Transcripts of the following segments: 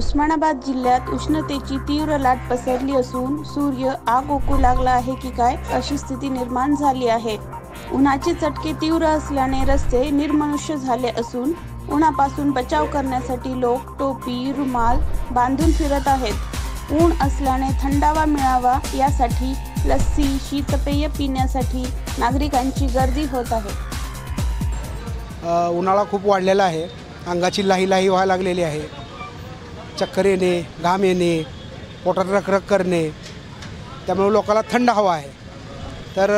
उस्मानाबाद जिल्ह्यात उष्णतेची तीव्र लाट पसरली असून सूर्य आग ओकू लागला आहे की काय अशी स्थिती निर्माण झाली आहे. उन्हाचे चटके तीव्र असल्याने रस्ते निर्मनुष्य झाले असून उन्हापासून बचाव करण्यासाठी लोक टोपी रुमाल बांधून फिरत आहेत. ऊन असल्याने थंडावा मिळावा यासाठी लस्सी शीतपेय पिण्यासाठी नागरिकांची गर्दी होत आहे. उन्हाळा खूप वाढलेला आहे. अंगाची लाही लाही व्हायला लागलेली आहे. चक्कर येणे घाम येणे पोटात रखरख करणे त्यामुळे लोकाला थंड हवा आहे. तर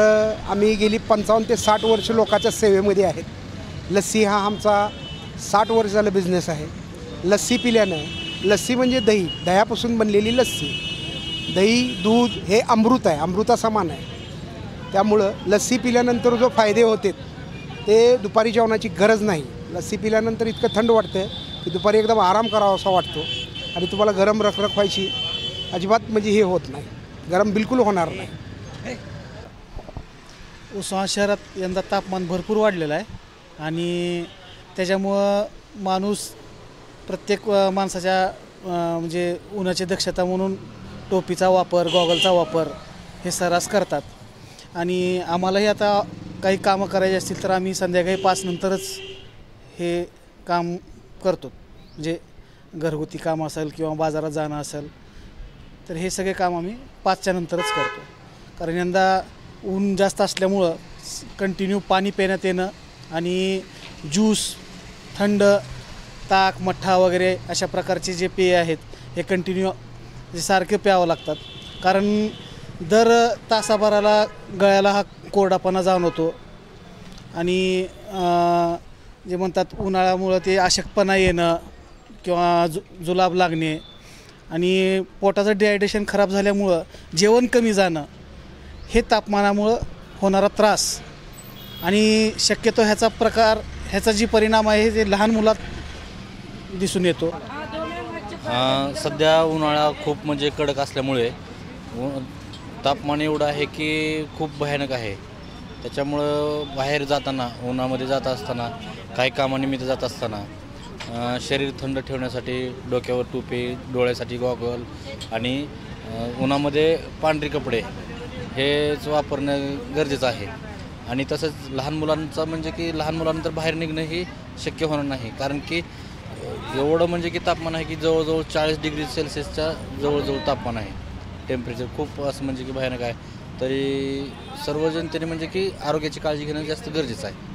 आम्ही गेली पंचावन्न ते साठ वर्ष लोकांच्या सेवेमध्ये आहेत. लस्सी हा आमचा साठ वर्ष झालं बिझनेस आहे. लस्सी पिल्यानं लस्सी म्हणजे दही. दह्यापासून बनलेली लस्सी. दही दूध हे अमृत आहे. अमृता समान आहे. त्यामुळं लस्सी पिल्यानंतर जो फायदे होते ते दुपारी जेवणाची गरज नाही. लस्सी पिल्यानंतर इतकं थंड वाटतं की दुपारी एकदम आराम करावा असा वाटतो. आणि तुम्हाला गरम रखरख व्हायची अजिबात म्हणजे हे होत नाही. गरम बिलकुल होणार नाही. उस्मा शहरात यंदा तापमान भरपूर वाढलेलं आहे आणि त्याच्यामुळं माणूस प्रत्येक माणसाच्या म्हणजे उन्हाची दक्षता म्हणून टोपीचा वापर गॉगलचा वापर हे सर्रास करतात. आणि आम्हालाही आता काही कामं करायची असतील तर आम्ही संध्याकाळी पाचनंतरच हे काम करतो. म्हणजे घरगुती काम असेल किंवा बाजारात जाणं असेल तर हे सगळे काम आम्ही पाचच्या नंतरच करतो. कारण यंदा ऊन जास्त असल्यामुळं कंटिन्यू पाणी पिण्यात येणं आणि ज्यूस थंड ताक मठ्ठा वगैरे अशा प्रकारचे जे पेय आहेत हे कंटिन्यू जे सारखे प्यावं लागतात. कारण दर तासाभराला गळ्याला हा कोरडापणा जाणवतो आणि जे म्हणतात उन्हाळ्यामुळं ते अशक्तपणा येणं किंवा जु जुलाब लागणे आणि पोटाचं डिहायड्रेशन खराब झाल्यामुळं जेवण कमी जाणं हे तापमानामुळं होणारा त्रास. आणि शक्यतो ह्याचा प्रकार ह्याचा जी परिणाम आहे ते लहान मुलात दिसून येतो. सध्या उन्हाळा खूप म्हणजे कडक असल्यामुळे तापमान एवढं आहे की खूप भयानक आहे. त्याच्यामुळं बाहेर जाताना उन्हामध्ये जात असताना काही कामानिमित्त जात असताना शरीर थंड ठेवण्यासाठी डोक्यावर टोपी डोळ्यासाठी गॉगल आणि उन्हामध्ये पांढरे कपडे हेच वापरणं गरजेचं आहे. आणि तसंच लहान मुलांचं म्हणजे की लहान मुलांनंतर बाहेर निघणं ही शक्य होणार नाही. कारण की एवढं म्हणजे की तापमान आहे की जवळजवळ चाळीस डिग्री सेल्सिअसच्या जवळजवळ तापमान आहे. टेम्परेचर खूप असं म्हणजे की भयानक आहे. तरी सर्व जनतेने म्हणजे की आरोग्याची काळजी घेणं जास्त गरजेचं आहे.